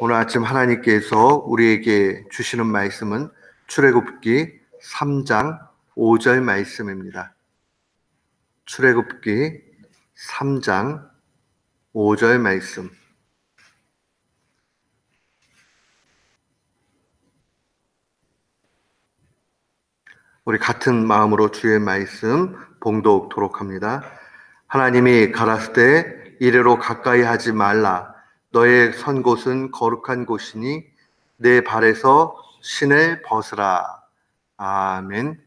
오늘 아침 하나님께서 우리에게 주시는 말씀은 출애굽기 3장 5절 말씀입니다. 출애굽기 3장 5절 말씀. 우리 같은 마음으로 주의 말씀 봉독토록 합니다. 하나님이 가라스되 이래로 가까이 하지 말라. 너의 선 곳은 거룩한 곳이니 내 발에서 신을 벗으라. 아멘.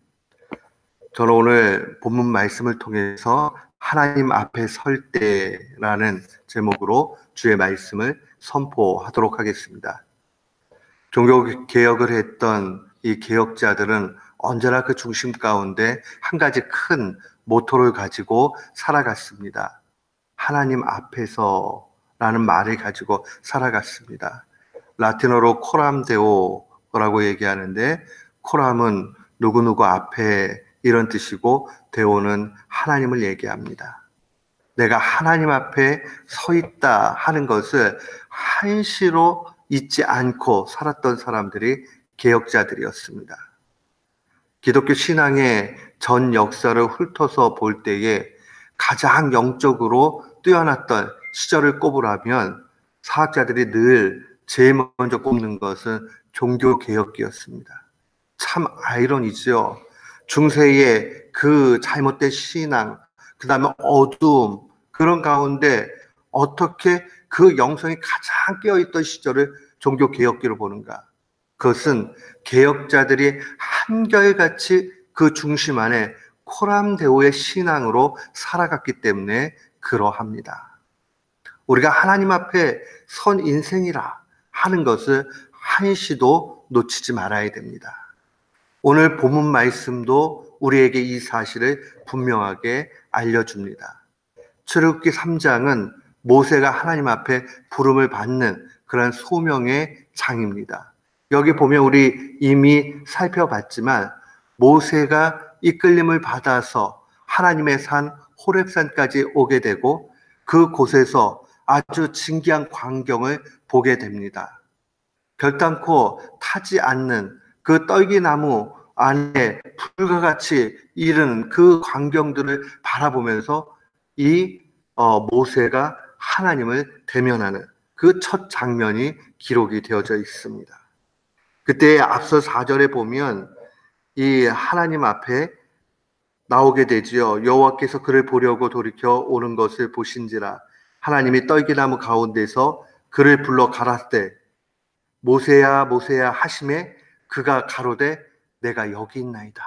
저는 오늘 본문 말씀을 통해서 하나님 앞에 설 때라는 제목으로 주의 말씀을 선포하도록 하겠습니다. 종교 개혁을 했던 이 개혁자들은 언제나 그 중심 가운데 한 가지 큰 모토를 가지고 살아갔습니다. 하나님 앞에서 라는 말을 가지고 살아갔습니다. 라틴어로 코람데오라고 얘기하는데 코람은 누구누구 앞에 이런 뜻이고 데오는 하나님을 얘기합니다. 내가 하나님 앞에 서 있다 하는 것을 한시로 잊지 않고 살았던 사람들이 개혁자들이었습니다. 기독교 신앙의 전 역사를 훑어서 볼 때에 가장 영적으로 뛰어났던 시절을 꼽으라면 사학자들이 늘 제일 먼저 꼽는 것은 종교 개혁기였습니다. 참 아이러니죠. 중세의 그 잘못된 신앙, 그 다음에 어두움, 그런 가운데 어떻게 그 영성이 가장 깨어있던 시절을 종교 개혁기로 보는가? 그것은 개혁자들이 한결같이 그 중심 안에 코람데오의 신앙으로 살아갔기 때문에 그러합니다. 우리가 하나님 앞에 선 인생이라 하는 것을 한시도 놓치지 말아야 됩니다. 오늘 본문 말씀도 우리에게 이 사실을 분명하게 알려줍니다. 출애굽기 3장은 모세가 하나님 앞에 부름을 받는 그런 소명의 장입니다. 여기 보면 우리 이미 살펴봤지만 모세가 이끌림을 받아서 하나님의 산 호렙산까지 오게 되고 그곳에서 아주 진기한 광경을 보게 됩니다. 결단코 타지 않는 그 떨기나무 안에 불과 같이 이른 그 광경들을 바라보면서 이 어, 모세가 하나님을 대면하는 그 첫 장면이 기록이 되어져 있습니다. 그때 앞서 4절에 보면 이 하나님 앞에 나오게 되지요. 여호와께서 그를 보려고 돌이켜 오는 것을 보신지라 하나님이 떨기나무 가운데서 그를 불러 가라때 모세야 모세야 하심에 그가 가로되 내가 여기 있나이다.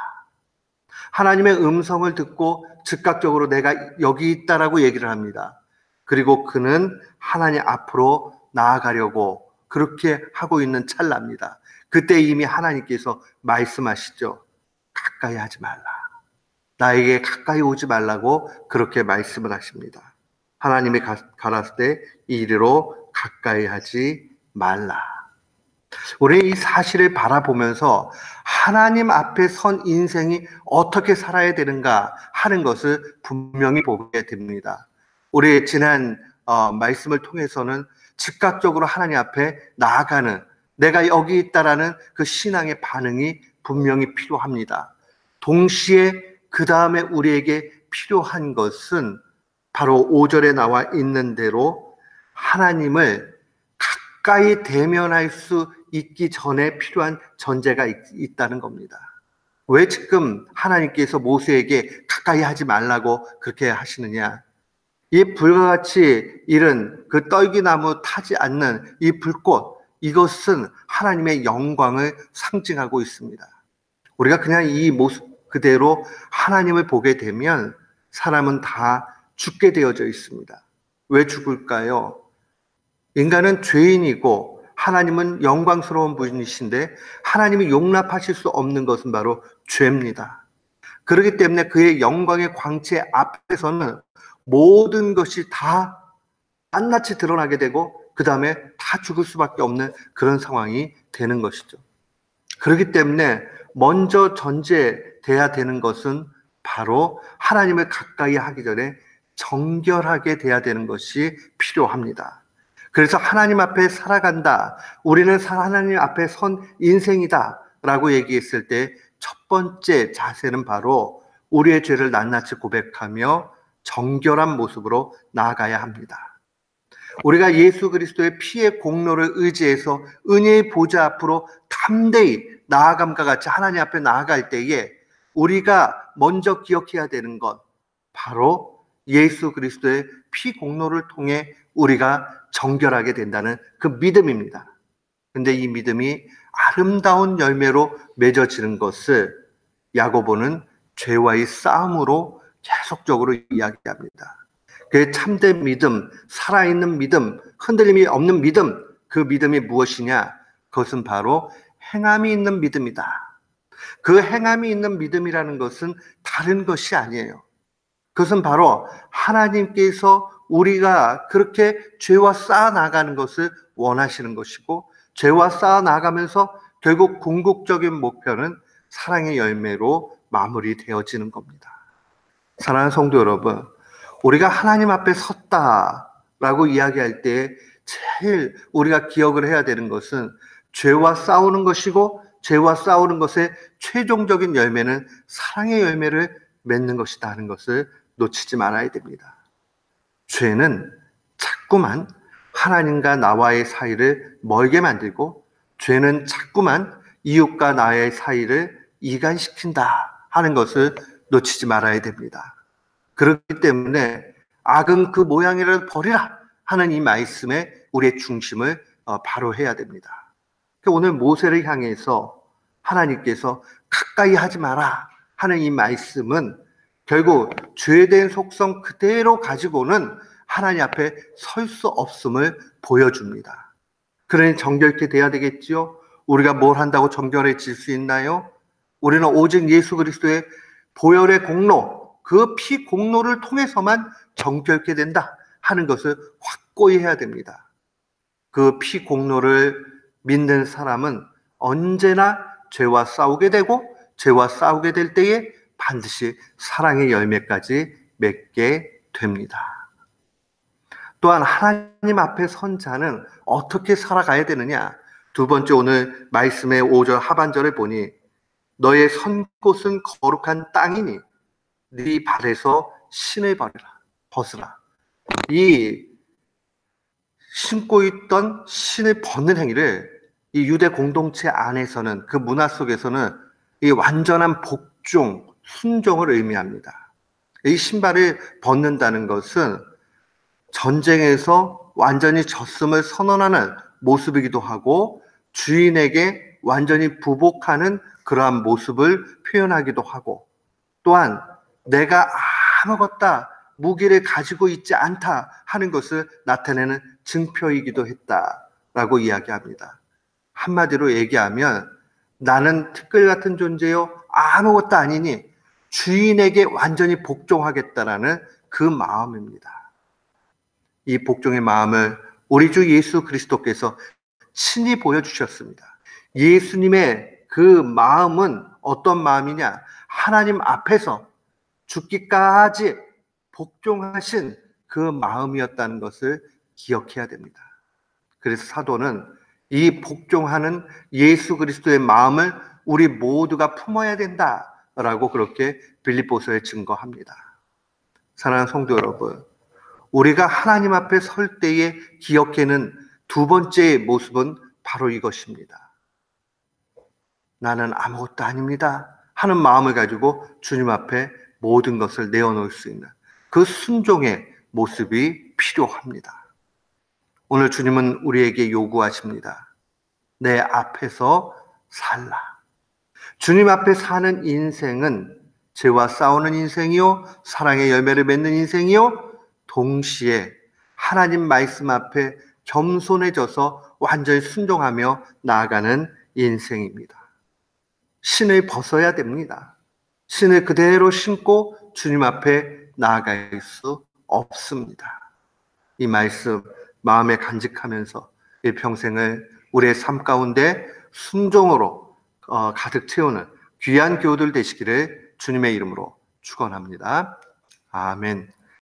하나님의 음성을 듣고 즉각적으로 내가 여기 있다라고 얘기를 합니다. 그리고 그는 하나님 앞으로 나아가려고 그렇게 하고 있는 찰나입니다. 그때 이미 하나님께서 말씀하시죠. 가까이 하지 말라. 나에게 가까이 오지 말라고 그렇게 말씀을 하십니다. 하나님의 가라스 때 이리로 가까이 하지 말라. 우리 이 사실을 바라보면서 하나님 앞에 선 인생이 어떻게 살아야 되는가 하는 것을 분명히 보게 됩니다. 우리 지난 어, 말씀을 통해서는 즉각적으로 하나님 앞에 나아가는 내가 여기 있다라는 그 신앙의 반응이 분명히 필요합니다. 동시에 그 다음에 우리에게 필요한 것은 바로 5절에 나와 있는 대로 하나님을 가까이 대면할 수 있기 전에 필요한 전제가 있, 다는 겁니다. 왜 지금 하나님께서 모세에게 가까이 하지 말라고 그렇게 하시느냐? 이 불과 같이 이른 그 떨기나무 타지 않는 이 불꽃, 이것은 하나님의 영광을 상징하고 있습니다. 우리가 그냥 이 모습 그대로 하나님을 보게 되면 사람은 다 죽게 되어져 있습니다. 왜 죽을까요? 인간은 죄인이고 하나님은 영광스러운 분이신데 하나님이 용납하실 수 없는 것은 바로 죄입니다. 그렇기 때문에 그의 영광의 광채 앞에서는 모든 것이 다 낱낱이 드러나게 되고 그 다음에 다 죽을 수밖에 없는 그런 상황이 되는 것이죠. 그렇기 때문에 먼저 전제돼야 되는 것은 바로 하나님을 가까이 하기 전에 정결하게 돼야 되는 것이 필요합니다. 그래서 하나님 앞에 살아간다. 우리는 하나님 앞에 선 인생이다. 라고 얘기했을 때 첫 번째 자세는 바로 우리의 죄를 낱낱이 고백하며 정결한 모습으로 나아가야 합니다. 우리가 예수 그리스도의 피의 공로를 의지해서 은혜의 보좌 앞으로 담대히 나아감과 같이 하나님 앞에 나아갈 때에 우리가 먼저 기억해야 되는 것 바로 예수 그리스도의 피 공로를 통해 우리가 정결하게 된다는 그 믿음입니다. 근데 이 믿음이 아름다운 열매로 맺어지는 것을 야고보는 죄와의 싸움으로 계속적으로 이야기합니다. 그 참된 믿음, 살아있는 믿음, 흔들림이 없는 믿음, 그 믿음이 무엇이냐? 그것은 바로 행함이 있는 믿음이다. 그 행함이 있는 믿음이라는 것은 다른 것이 아니에요. 그것은 바로 하나님께서 우리가 그렇게 죄와 쌓아 나가는 것을 원하시는 것이고 죄와 쌓아 나가면서 결국 궁극적인 목표는 사랑의 열매로 마무리되어지는 겁니다. 사랑하는 성도 여러분, 우리가 하나님 앞에 섰다라고 이야기할 때 제일 우리가 기억을 해야 되는 것은 죄와 싸우는 것이고 죄와 싸우는 것의 최종적인 열매는 사랑의 열매를 맺는 것이다 하는 것을 놓치지 말아야 됩니다. 죄는 자꾸만 하나님과 나와의 사이를 멀게 만들고 죄는 자꾸만 이웃과 나의 사이를 이간시킨다 하는 것을 놓치지 말아야 됩니다. 그렇기 때문에 악은 그 모양이라도 버리라 하는 이 말씀에 우리의 중심을 어, 바로 해야 됩니다. 그러니까 오늘 모세를 향해서 하나님께서 가까이 하지 마라 하는 이 말씀은 결국 죄된 속성 그대로 가지고는 하나님 앞에 설 수 없음을 보여줍니다. 그러니 정결케 돼야 되겠지요? 우리가 뭘 한다고 정결해질 수 있나요? 우리는 오직 예수 그리스도의 보혈의 공로, 그 피 공로를 통해서만 정결케 된다 하는 것을 확고히 해야 됩니다. 그 피 공로를 믿는 사람은 언제나 죄와 싸우게 되고 죄와 싸우게 될 때에 반드시 사랑의 열매까지 맺게 됩니다. 또한 하나님 앞에 선 자는 어떻게 살아가야 되느냐? 두 번째 오늘 말씀의 5절 하반절을 보니 너의 선 곳은 거룩한 땅이니 네 발에서 신을 버리라 벗으라 이 신고 있던 신을 벗는 행위를 이 유대 공동체 안에서는 그 문화 속에서는 이 완전한 복종 순종을 의미합니다. 이 신발을 벗는다는 것은 전쟁에서 완전히 졌음을 선언하는 모습이기도 하고 주인에게 완전히 부복하는 그러한 모습을 표현하기도 하고 또한 내가 아무것도 무기를 가지고 있지 않다 하는 것을 나타내는 증표이기도 했다라고 이야기합니다. 한마디로 얘기하면 나는 특글 같은 존재요 아무것도 아니니 주인에게 완전히 복종하겠다라는 그 마음입니다. 이 복종의 마음을 우리 주 예수 그리스도께서 친히 보여주셨습니다. 예수님의 그 마음은 어떤 마음이냐? 하나님 앞에서 죽기까지 복종하신 그 마음이었다는 것을 기억해야 됩니다. 그래서 사도는 이 복종하는 예수 그리스도의 마음을 우리 모두가 품어야 된다. 라고 그렇게 빌립보서에 증거합니다. 사랑하는 성도 여러분, 우리가 하나님 앞에 설 때에 기억해는 두 번째 모습은 바로 이것입니다. 나는 아무것도 아닙니다. 하는 마음을 가지고 주님 앞에 모든 것을 내어놓을 수 있는 그 순종의 모습이 필요합니다. 오늘 주님은 우리에게 요구하십니다. 내 앞에서 살라. 주님 앞에 사는 인생은 죄와 싸우는 인생이요, 사랑의 열매를 맺는 인생이요, 동시에 하나님 말씀 앞에 겸손해져서 완전히 순종하며 나아가는 인생입니다. 신을 벗어야 됩니다. 신을 그대로 신고 주님 앞에 나아갈 수 없습니다. 이 말씀 마음에 간직하면서 일평생을 우리의 삶 가운데 순종으로 어, 가득 채우는 귀한 교우들 되시기를 주님의 이름으로 축원합니다. 아멘.